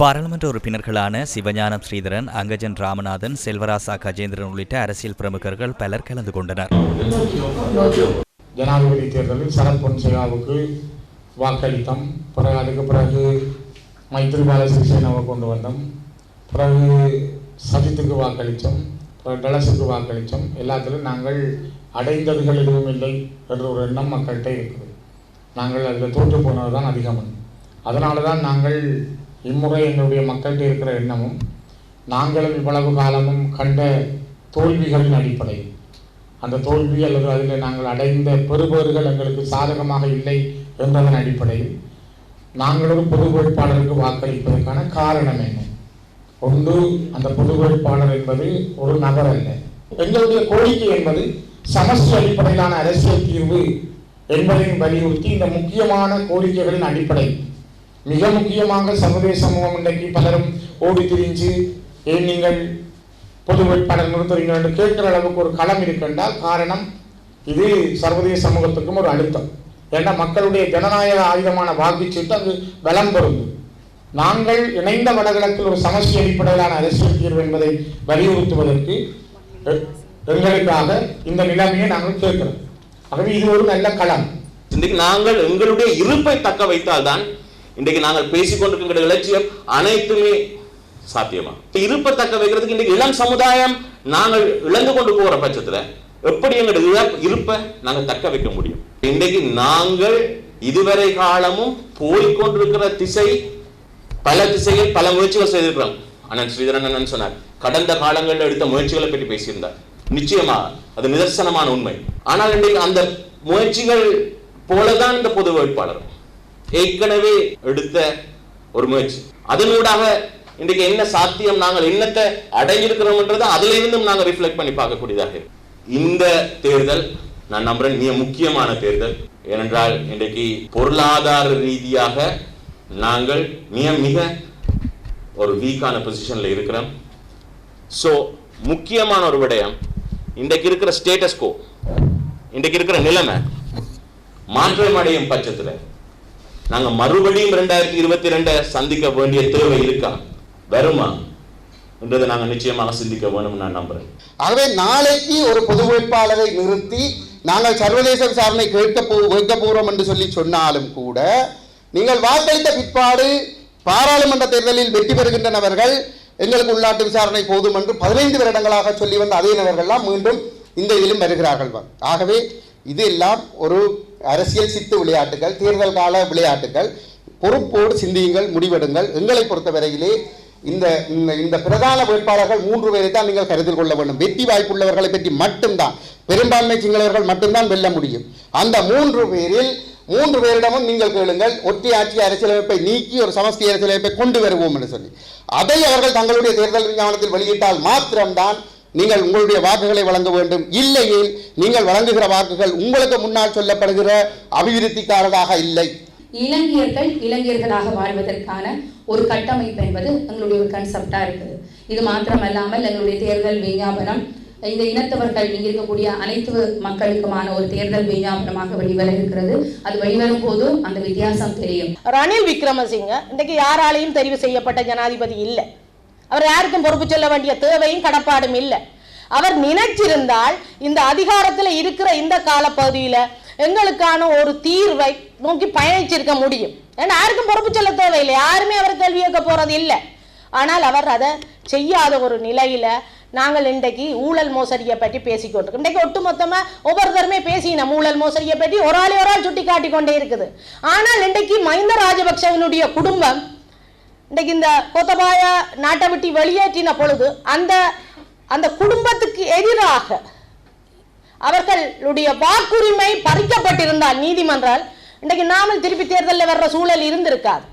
பாராளுமன்ற உறுப்பினர்களான சிவஞானம் ஸ்ரீதரன் அங்கஜன் ராமநாதன் செல்வராசா கஜேந்திரன் உள்ளிட்ட அரசியல் பிரமுகர்கள் பலர் கலந்து கொண்டனர். ஜனாதிபதி தேர்தலில் சரத் பொன்சேகாவுக்கு வாக்களித்தோம். பிறகு அதுக்கு பிறகு மைத்ரிபால சிறிசேனாவை கொண்டு வந்தோம். பிறகு சஜித்துக்கு வாக்களித்தோம். பிறகு டலஸுக்கு வாக்களித்தோம். எல்லாத்திலும் நாங்கள் அடைந்ததுகள் எதுவும் இல்லை என்ற ஒரு எண்ணம் மக்கள்கிட்ட இருக்குது. நாங்கள் அதில் தோற்று போனது தான் அதிகம் அதனால தான் நாங்கள் இம்முறை எங்களுடைய மக்கள்கிட்ட இருக்கிற எண்ணமும் நாங்களும் இவ்வளவு காலமும் கண்ட தோல்விகளின் அடிப்படை அந்த தோல்வி அல்லது அதில் நாங்கள் அடைந்த பெறுபேறுகள் எங்களுக்கு சாதகமாக இல்லை என்பதன் அடிப்படையில் நாங்களும் பொது வேட்பாளருக்கு வாக்களிப்பதற்கான காரணம் என்ன? ஒன்று அந்த பொது வேட்பாளர் என்பது ஒரு நபர் அல்ல. எங்களுடைய கோரிக்கை என்பது சமஸ்டி அடிப்படையிலான அரசியல் தீர்வு என்பதையும் வலியுறுத்தி இந்த முக்கியமான கோரிக்கைகளின் அடிப்படை மிக முக்கியமாக சர்வதேச சமூகம் இன்றைக்கு பலரும் ஓடி திரிஞ்சு ஏன் நீங்கள் பொது வேட்பாளர் நிறுத்துறீங்க என்று கேட்கிற அளவுக்கு ஒரு களம் இருக்கின்றால் காரணம் இது சர்வதேச சமூகத்துக்கும் ஒரு அழுத்தம். ஏன்னா மக்களுடைய ஜனநாயக ஆயுதமான வாக்குச்சீட்டு அங்கு பலம் பொருந்தும். நாங்கள் இணைந்த வடகிழக்கில் ஒரு சமஸ்டி அடிப்படையிலான அரசியல் தீர்வு என்பதை வலியுறுத்துவதற்கு எங்களுக்காக இந்த நிலைமையை நாங்கள் கேட்கிறோம். ஆகவே இது ஒரு நல்ல களம். இன்றைக்கு நாங்கள் எங்களுடைய இருப்பை தக்க வைத்தால்தான் இன்றைக்கு நாங்கள் பேசிக்கொண்டிருக்கிற இலட்சியம் அனைத்துமே சாத்தியமா? இருப்பை தக்க வைக்கிறதுக்கு இன்றைக்கு இளம் சமுதாயம் நாங்கள் இழந்து கொண்டு போகிற பட்சத்துல எப்படி எங்களுடைய இழப்- இருப்பை நாங்கள் தக்க வைக்க முடியும்? இன்றைக்கு நாங்கள் இதுவரை காலமும் போய்கொண்டிருக்கிற திசை பல திசையில் பல முயற்சிகள் செய்திருக்கிறோம். அண்ணன் ஸ்ரீதரன் அண்ணன் சொன்னார் கடந்த காலங்களில் எடுத்த முயற்சிகளை பற்றி பேசியிருந்தார். நிச்சயமா அது நிதர்சனமான உண்மை. ஆனால் இன்றைக்கு அந்த முயற்சிகள் போலதான் இந்த பொது வேட்பாளர் ஏற்கனவே எடுத்த ஒரு முயற்சி. அதனூடாக இன்றைக்கு என்ன சாத்தியம் நாங்கள் என்னத்தை அடைஞ்சிருக்கிறோம்ன்றது அதுல இருந்தும் நாங்கள் ரிஃப்ளெக்ட் பண்ணி பார்க்கக்கூடியதாக இருக்கு. இந்த தேர்தல் நான் நம்புறேன் மிக முக்கியமான தேர்தல். ஏனென்றால் இன்றைக்கு பொருளாதார ரீதியாக நாங்கள் மிக மிக ஒரு வீக்கான பொசிஷன்ல இருக்கிறோம். ஸோ முக்கியமான ஒரு விடயம் இன்றைக்கு இருக்கிற ஸ்டேட்டஸ் கோ இன்றைக்கு இருக்கிற நிலைமை மாற்றம் அடையும் பட்சத்தில் நாங்க மறுபடியும் ரெண்டாயிரத்தி இருபத்தி ரெண்டை சந்திக்க வேண்டிய தேவை இருக்கா? வருமா? என்றதை நாங்க நிச்சயமாக சிந்திக்க வேணும்னு நான் நம்புறேன். ஆகவே நாளைக்கு ஒரு பொது வேட்பாளரை நிறுத்தி நாங்கள் சர்வதேச விசாரணை கேட்க போ வைக்க போகிறோம் என்று சொல்லி சொன்னாலும் கூட நீங்கள் வாக்களித்த பிற்பாடு பாராளுமன்ற தேர்தலில் வெற்றி பெறுகின்ற நபர்கள் எங்களுக்கு உள்நாட்டு விசாரணை போதும் என்று பதினைந்து வருடங்களாக சொல்லி வந்த அதே நபர்கள்லாம் மீண்டும் இந்த இதிலும் வருகிறார்கள். ஆகவே இது எல்லாம் ஒரு அரசியல் சித்து விளையாட்டுகள் தேர்தல் கால விளையாட்டுகள். பொறுப்போடு சிந்தியுங்கள் முடிவெடுங்கள். எங்களை பொறுத்தவரையிலே இந்த இந்த- இந்த பிரதான வேட்பாளர்கள் மூன்று பேரை தான் நீங்கள் கருத்தில் கொள்ள வேண்டும். வெற்றி வாய்ப்புள்ளவர்களை பற்றி மட்டும்தான் பெரும்பான்மை சிங்களவர்கள் மட்டும்தான் வெல்ல முடியும். அந்த மூன்று பேரில் மூன்று பேரிடமும் நீங்கள் கேளுங்கள். ஒற்றி ஆட்சி அரசியலமைப்பை நீக்கி ஒரு சமஸ்தி அரசியலமைப்பை கொண்டு வருவோம் என்று சொல்லி. அதை அவர்கள் தங்களுடைய தேர்தல் விஞ்ஞானத்தில் வெளியிட்டால் மாத்திரம்தான் நீங்கள் உங்களுடைய வாக்குகளை வழங்க வேண்டும். இல்லையேல் நீங்கள் வழங்குகிற வாக்குகள் உங்களுக்கு முன்னால் சொல்லப்படுகிற அபிவிருத்திக்காரதாக இல்லை. இளைஞர்கள் இளைஞர்களாக வாழ்வதற்கான ஒரு கட்டமைப்பு என்பது எங்களுடைய ஒரு கன்செப்டா இருக்குது. இது மாத்திரமல்லாமல் எங்களுடைய தேர்தல் விஞ்ஞாபனம் இந்த இனத்தவர்கள் இங்க இருக்கக்கூடிய அனைத்து மக்களுக்குமான ஒரு தேர்தல் விஞ்ஞாபனமாக வெளிவர இருக்கிறது அது வெளிவரும் போது அந்த வித்தியாசம் தெரியும். ரணில் விக்ரமசிங்க இன்றைக்கு யாராலையும் தெரிவு செய்யப்பட்ட ஜனாதிபதி இல்லை. அவர் யாருக்கும் பொறுப்பு சொல்ல வேண்டிய தேவையும் கடப்பாடும் இல்லை. அவர் நினைச்சிருந்தால் இந்த அதிகாரத்தில் இருக்கிற இந்த காலப்பகுதியில் எங்களுக்கான ஒரு தீர்வை நோக்கி பயணிச்சிருக்க முடியும். ஏன்னா யாருக்கும் பொறுப்பு சொல்ல தேவையில்லை. யாருமே அவர் கேள்வி கேட்க போறது இல்லை. ஆனால் அவர் அதை செய்யாத ஒரு நிலையில நாங்கள் இன்றைக்கு ஊழல் மோசடியை பற்றி பேசிக்கொண்டிருக்கோம் இன்றைக்கு ஒட்டுமொத்தமா ஒவ்வொருத்தருமே பேசினோம் ஊழல் மோசடியை பற்றி ஒரு ஆள் ஒரு ஆள் சுட்டி காட்டி கொண்டே இருக்குது. ஆனால் இன்றைக்கு மஹிந்த ராஜபக்சவனுடைய குடும்பம் இன்றைக்கு இந்த கோத்தபாய நாட்டை விட்டு வெளியேற்றின பொழுது அந்த அந்த குடும்பத்துக்கு எதிராக அவர்களுடைய வாக்குரிமை பறிக்கப்பட்டிருந்தால் நீதிமன்றால். இன்றைக்கு நாமல் திருப்பி தேர்தலில் வர்ற சூழல் இருந்திருக்காது.